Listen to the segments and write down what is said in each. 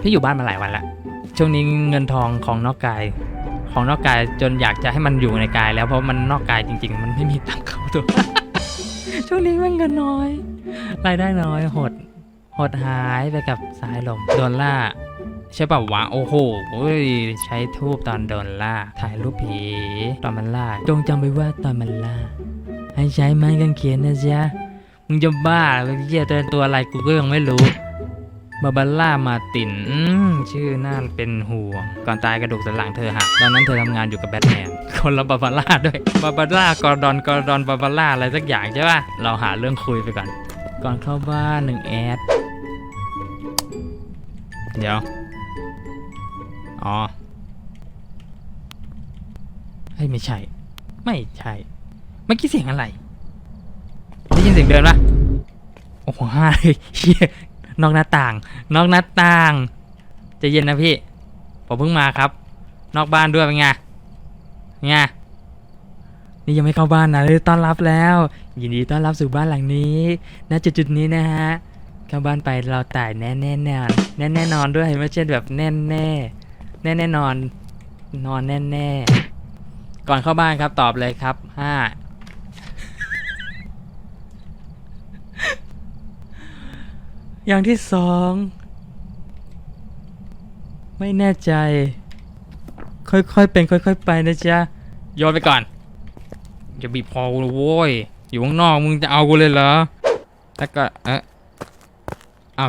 พี่อยู่บ้านมาหลายวันละช่วงนี้เงินทองของนอกกาย ของนอกกายจนอยากจะให้มันอยู่ในกาย แล้วเพราะมันนอกกายจริง ๆ มันไม่มีตังค์เข้าตัว ช่วงนี้มันเงินน้อย รายได้น้อยหดหดหายไปกับสายลมโดนล่าใช่ป่าววะโอ้โหเว้ยใช้ทูบตอนโดนล่า ถ่ายรูปผีตอนมันล่า จงจำไว้ว่าตอนมันล่า ให้ใช้ไม้กางเขนนะจ๊ะมึงจะบ้าไปเยี่ยตัวตัวอะไรกูก็ยังไม่รู้ บาบาร่ามาตินชื่อน่าเป็นห่วง ก่อนตายกระดูกสันหลังเธอหักตอนนั้นเธอทำงานอยู่กับแบทแมนคนละบาบาร่าด้วยบาบาร่ากอร์ดอนกอร์ดอนบาบาร่าอะไรสักอย่างใช่ป่ะเราหาเรื่องคุยไปก่อน ก่อนเข้าบ้านหนึ่งแอดเดี๋ยว อ๋อเฮ้ยไม่ใช่ ไม่ใช่เมื่อกี้เสียงอะไรได้ยินเสียงเดินปะโอ้โหห้าเลยเฮีย นอกหน้าต่าง นอกหน้าต่างจะเย็นนะพี่ ผมเพิ่งมาครับ นอกบ้านด้วยเป็นไงไงนี่ยังไม่เข้าบ้านนะเลยต้อนรับแล้ว ยินดีต้อนรับสู่บ้านหลังนี้ณจุดจุดนี้นะฮะเข้าบ้านไปเราตายแน่แน่แน่นแน่แน่นอนด้วยไม่ใช่แบบแน่แน่แน่แน่นอน นอนแน่แน่ก่อนเข้าบ้านครับตอบเลยครับห้า อย่างที่สอง ไม่แน่ใจ ค่อยๆ เป็น ค่อยๆ ไปนะจ๊ะโยนไปก่อนอย่าบีบคอกูเลยโว้ย อยู่ข้างนอกมึงจะเอากูเลยเหรอแล้วก็เอะเอา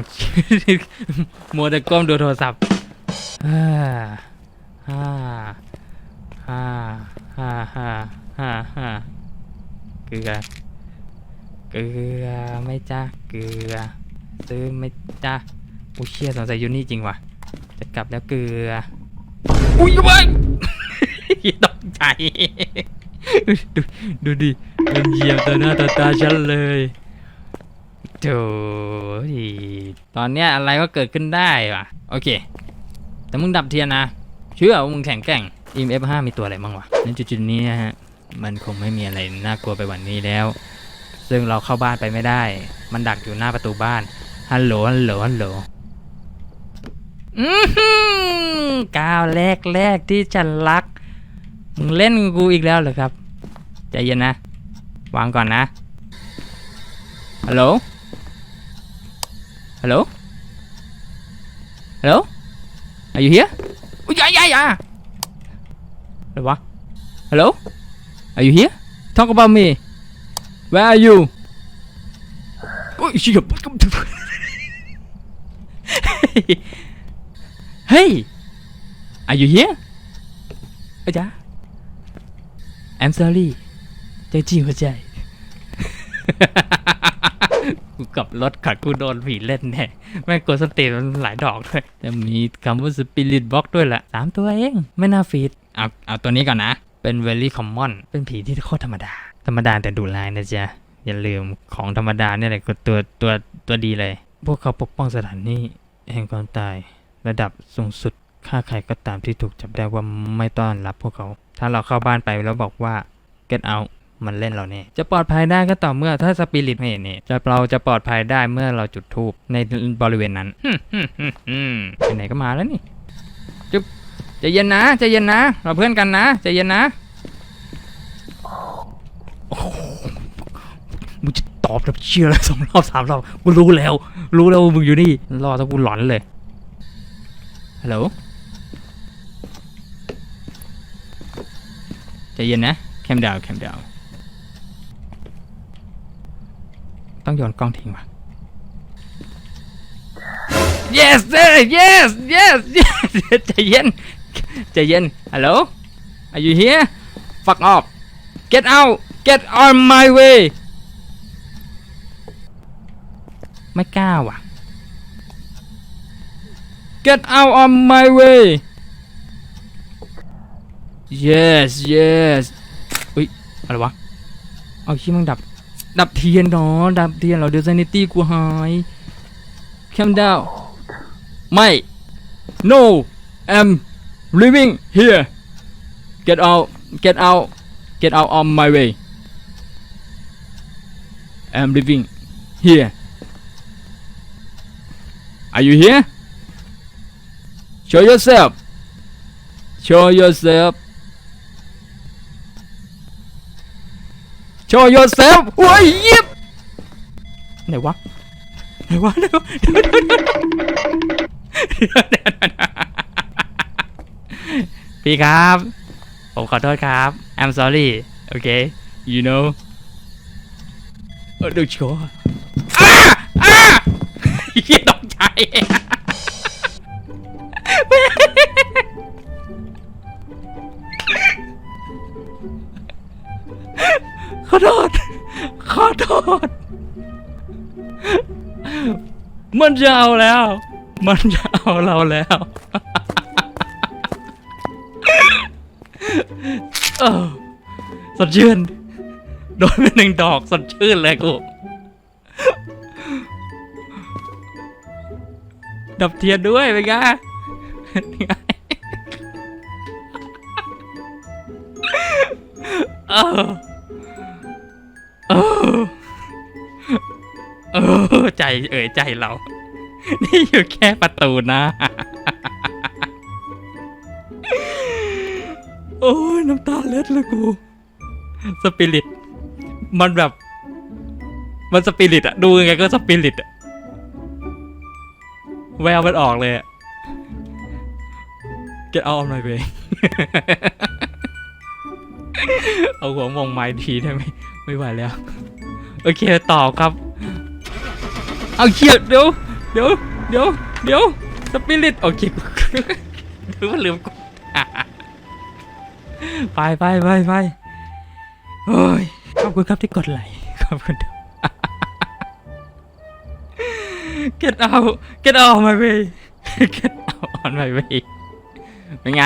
มัวแต่ก้มดูโทรศัพท์ฮ่าฮ่าฮ่าฮ่าฮ่าฮ่าฮ่าเกลือ เกลือไม่จ้าเกลือ ซื้อไหม่จ้าอุ้ยเชี่ยสงสัยอยู่นี่จริงว่ะ จะกลับแล้วเกลือ อุ้ยเว้ยตกใจดูดูดิมันเหยียบต่อหน้าต่อตาฉันเลยโถ่ตอนเนี้ยอะไรก็เกิดขึ้นได้ว่ะ โอเค แต่มึงดับเทียนนะ เชื่อว่ามึงแข็งแกร่ง EMF 5มีตัวอะไรบ้างวะในจุดๆนี้นะฮะ มันคงไม่มีอะไรน่ากลัวไปกว่านี้แล้ว ซึ่งเราเข้าบ้านไปไม่ได้ มันดักอยู่หน้าประตูบ้าน ฮัลโหล ฮัลโหล ฮัลโหลอือหือก้าวแรกแรกที่ฉันรัก มึงเล่นกูอีกแล้วเหรอครับ ใจเย็นนะ วางก่อนนะ ฮัลโหล ฮัลโหล ฮัลโหล Are you here อุ้ยยายยาอะไรวะฮัลโหล Are you here Talk about me Where are you อุ้ยเชี่ยเฮ้ย Are you here อาจารย์ I'm sorry ใจจริงหัวใจ กูกลับรถขัดกูโดนผีเล่นแน่แม่งกดสเตตมันหลายดอกด้วยจะมีคำว่าสปิริตบ็อกด้วยแหละสามตัวเอง ไม่น่าฟีดเอาเอาตัวนี้ก่อนนะ เป็น very common เป็นผีที่โคตรธรรมดา ธรรมดาแต่ดุร้ายนะจ๊ะ อย่าลืมของธรรมดาเนี่ยแหละคือตัวตัวตัวดีเลย พวกเขาปกป้องสถานที่แห่งความตาย ระดับสูงสุดฆ่าใครก็ตามที่ถูกจับได้ว่าไม่ต้อนรับพวกเขา ถ้าเราเข้าบ้านไปแล้วบอกว่า get out มันเล่นเราเนี่ยจะปลอดภัยได้ก็ต่อเมื่อถ้าสปิริตไม่เห็นเนี่ยจะเราจะปลอดภัยได้เมื่อเราจุดธูปในบริเวณนั้นฮึ่มฮึ่มฮึ่มฮึ่มไปไหนก็มาแล้วนี่จุ๊บใจเย็นนะใจเย็นนะ เราเพื่อนกันนะใจเย็นนะ โอ้โหมึงจะตอบแบบเชื่อแล้วสองรอบสามรอบกูรู้แล้ว รู้แล้วว่ามึงอยู่นี่ รอถ้ากูหลอนเลย ฮัลโหลใจเย็นนะ แคมดาวแคมดาวต้องโยนกล้องทิ้งว่ะ yes yes yes yes ใจเย็นใจเย็น hello are you here fuck off get out get on my way ไม่กล้าว่ะ get out on my way yes yes อุ้ยอะไรวะ เอาขี้มึงดับ ดับเทียนเนาะดับเทียนเราเดี๋ยวซนิตี้กูหายแคมดาวไม่ no I'm living here get out get out get out on my way I'm living here are you here show yourself show yourself show yourself โอ้ยเยิบไหนวะไหนวะไหนวะเดี๋ยวเดี๋ยวเดี๋ยวเดี๋ยวเดี๋ยวเดี๋ยวพี่ครับ ผมขอโทษครับ I'm sorry โอเค you know เออดูโชว์อ้าอ้าเหี้ยตกใจขอโทษขอโทษ มันจะเอาแล้ว มันจะเอาเราแล้วเออสดชื่น โดนไปหนึ่งดอกสดชื่นเลยกู ดับเทียนด้วยเป็นไงเป็นเออเออเออใจเอ่ยใจเรา นี่อยู่แค่ประตูนะ โอ้ยน้ำตาเล็ดเลยกู สปิริต มันแบบ มันสปิริตอะดูยังไงก็สปิริตอะแววมันออกเลยอะ get out of my way เอาหัวมองไม้ทีได้ไหมไม่ไหวแล้ว โอเคต่อครับ เอาเขียดเดี๋ยว เดี๋ยว เดี๋ยว เดี๋ยวสปิริตโอเคกูว่าลืมกูไปไปไปไปโอ้ย คุณครับที่กดไลค์ขอบคุณ Get out Get out of my way Get out on my way เป็นไง